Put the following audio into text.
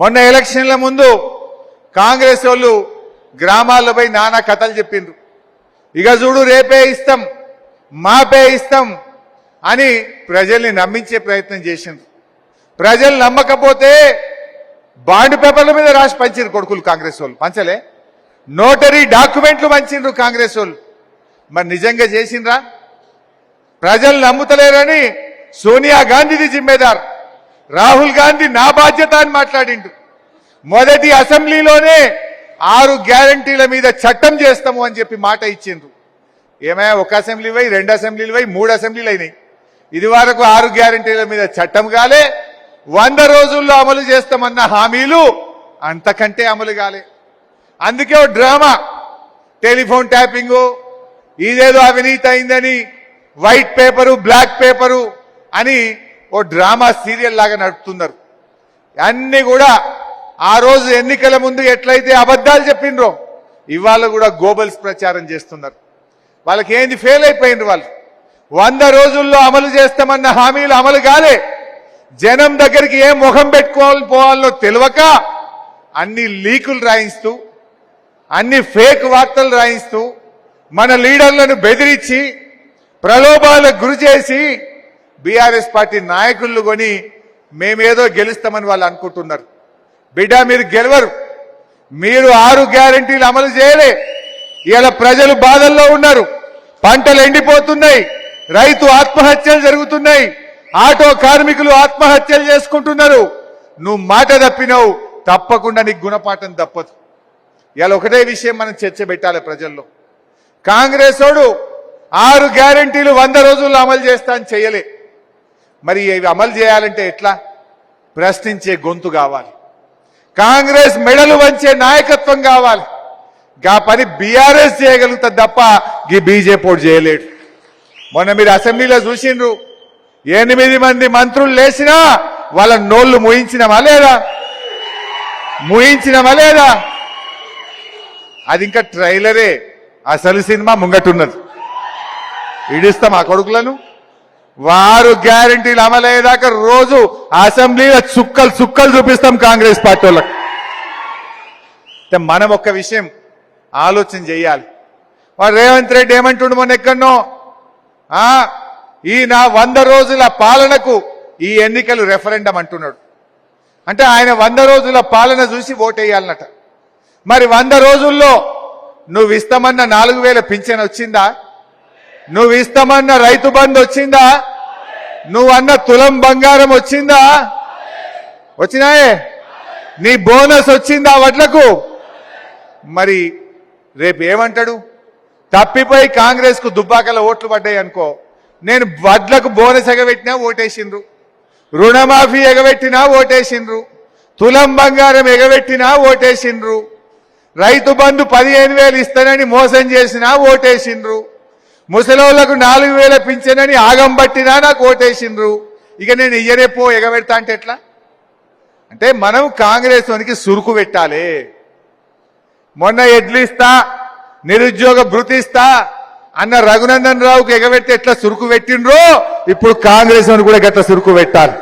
మొన్న ఎలక్షన్ల ముందు కాంగ్రెస్ వాళ్ళు గ్రామాల్లో పోయి నానా కథలు చెప్పిండ్రు. ఇక చూడు రేపే ఇస్తాం మాపే ఇస్తాం అని ప్రజల్ని నమ్మించే ప్రయత్నం చేసిండ్రు. ప్రజలు నమ్మకపోతే బాండ్ పేపర్ల మీద రాసి పంచారు కొడుకులు కాంగ్రెస్ వాళ్ళు. పంచలే? నోటరీ డాక్యుమెంట్లు పంచిండ్రు కాంగ్రెస్ వాళ్ళు. మరి నిజంగా చేసిండ్రా? ప్రజలు నమ్ముతలేరని సోనియా గాంధీది జిమ్మేదారు రాహుల్ గాంధీ నా బాధ్యత అని మాట్లాడిండు. మొదటి అసెంబ్లీలోనే ఆరు గ్యారంటీల మీద చట్టం చేస్తాము అని చెప్పి మాట ఇచ్చిండ్రు. ఏమైనా ఒక అసెంబ్లీ పోయి రెండు అసెంబ్లీలు పోయి మూడు అసెంబ్లీలు అయినాయి. ఇది వరకు ఆరు గ్యారంటీల మీద చట్టం కాలే వంద రోజుల్లో అమలు చేస్తామన్న హామీలు అంతకంటే అమలు కాలే. అందుకే ఓ డ్రామా టెలిఫోన్ ట్యాపింగు ఇదేదో అవినీతి అయిందని వైట్ పేపరు బ్లాక్ పేపరు అని ఓ డ్రామా సీరియల్ లాగా నడుపుతున్నారు. అన్ని కూడా ఆ రోజు ఎన్నికల ముందు ఎట్లయితే అబద్ధాలు చెప్పిండ్రో ఇవాళ కూడా గోబల్స్ ప్రచారం చేస్తున్నారు. వాళ్ళకి ఏంది ఫెయిల్ అయిపోయిండ్రు వాళ్ళు. వంద రోజుల్లో అమలు చేస్తామన్న హామీలు అమలు కాలే. జనం దగ్గరికి ఏం ముఖం పెట్టుకోవాలి పోవాలో తెలియక అన్ని లీకులు రాయిస్తూ అన్ని ఫేక్ వార్తలు రాయిస్తూ మన లీడర్లను బెదిరించి ప్రలోభాలకు గురి చేసి బీఆర్ఎస్ పార్టీ నాయకులను కొని మేమేదో గెలుస్తామని వాళ్ళు అనుకుంటున్నారు. బిడ్డ మీరు గెలవరు. మీరు ఆరు గ్యారంటీలు అమలు చేయలే. ఇలా ప్రజలు బాధల్లో ఉన్నారు. పంటలు ఎండిపోతున్నాయి. రైతు ఆత్మహత్యలు జరుగుతున్నాయి. ఆటో కార్మికులు ఆత్మహత్యలు చేసుకుంటున్నారు. నువ్వు మాట తప్పినవు. తప్పకుండా నీకు గుణపాఠం తప్పదు. ఇలా ఒకటే విషయం మనం చర్చ పెట్టాలి ప్రజల్లో. కాంగ్రెస్ వాడు ఆరు గ్యారంటీలు వంద రోజుల్లో అమలు చేస్తా అని చేయలే. మరి ఇవి అమలు చేయాలంటే ఎట్లా? ప్రశ్నించే గొంతు కావాలి. కాంగ్రెస్ మెడలు వంచే నాయకత్వం కావాలి. గా పని బీఆర్ఎస్ చేయగలుగుతుంది తప్ప ఈ బీజేపీ చేయలేడు. మొన్న మీరు అసెంబ్లీలో చూసిండ్రు. ఎనిమిది మంది మంత్రులు లేచినా వాళ్ళ నోళ్ళు ముయించినమా లేదా? ముయించినమా లేదా? అది ఇంకా ట్రైలరే. అసలు సినిమా ముంగటున్నది. ఇడిస్తాం ఆ కొడుకులను. వారు గ్యారంటీలు అమలయ్యేదాకా రోజు అసెంబ్లీలో చుక్కలు చుక్కలు చూపిస్తాం కాంగ్రెస్ పార్టీ వాళ్ళకి. అంటే మనం ఒక్క విషయం ఆలోచన చేయాలి. వాడు రేవంత్ రెడ్డి ఏమంటుండు మొన్న ఎక్కడనో? ఈ నా వంద రోజుల పాలనకు ఈ ఎన్నికలు రెఫరెండం అంటున్నాడు. అంటే ఆయన వంద రోజుల పాలన చూసి ఓటేయాలన్నట. మరి వంద రోజుల్లో నువ్వు ఇస్తామన్న నాలుగు వేల పింఛన్ వచ్చిందా? నువ్వు ఇస్తామన్న రైతు బంధు వచ్చిందా? నువ్వు అన్న తులం బంగారం వచ్చిందా? వచ్చినాయే? నీ బోనస్ వచ్చిందా వడ్లకు? మరి రేపు ఏమంటాడు? తప్పిపోయి కాంగ్రెస్కు దుబ్బాకల ఓట్లు పడ్డాయి అనుకో నేను వడ్లకు బోనస్ ఎగబెట్టినా ఓటేసిండ్రు. రుణమాఫీ ఎగబెట్టినా ఓటేసిండ్రు. తులం బంగారం ఎగబెట్టినా ఓటేసిండ్రు. రైతు బంధు పదిహేను వేలు ఇస్తానని మోసం చేసినా ఓటేసిండ్రు. ముసలోళ్ళకు నాలుగు వేల పింఛనని ఆగం పట్టినా నాకు ఓటేసిండ్రు. ఇక నేను ఇయ్యరేపో ఎగబెడతా అంటే ఎట్లా? అంటే మనం కాంగ్రెస్ వానికి సురుకు పెట్టాలి. మొన్న ఎడ్లిస్తా నిరుద్యోగ భృతిస్తా అన్న రఘునందన్ రావుకి ఎగబెట్టి ఎట్లా సురుకు పెట్టిండ్రో? ఇప్పుడు కాంగ్రెస్ వానికి కూడా గట్ల సురుకు పెట్టాలి.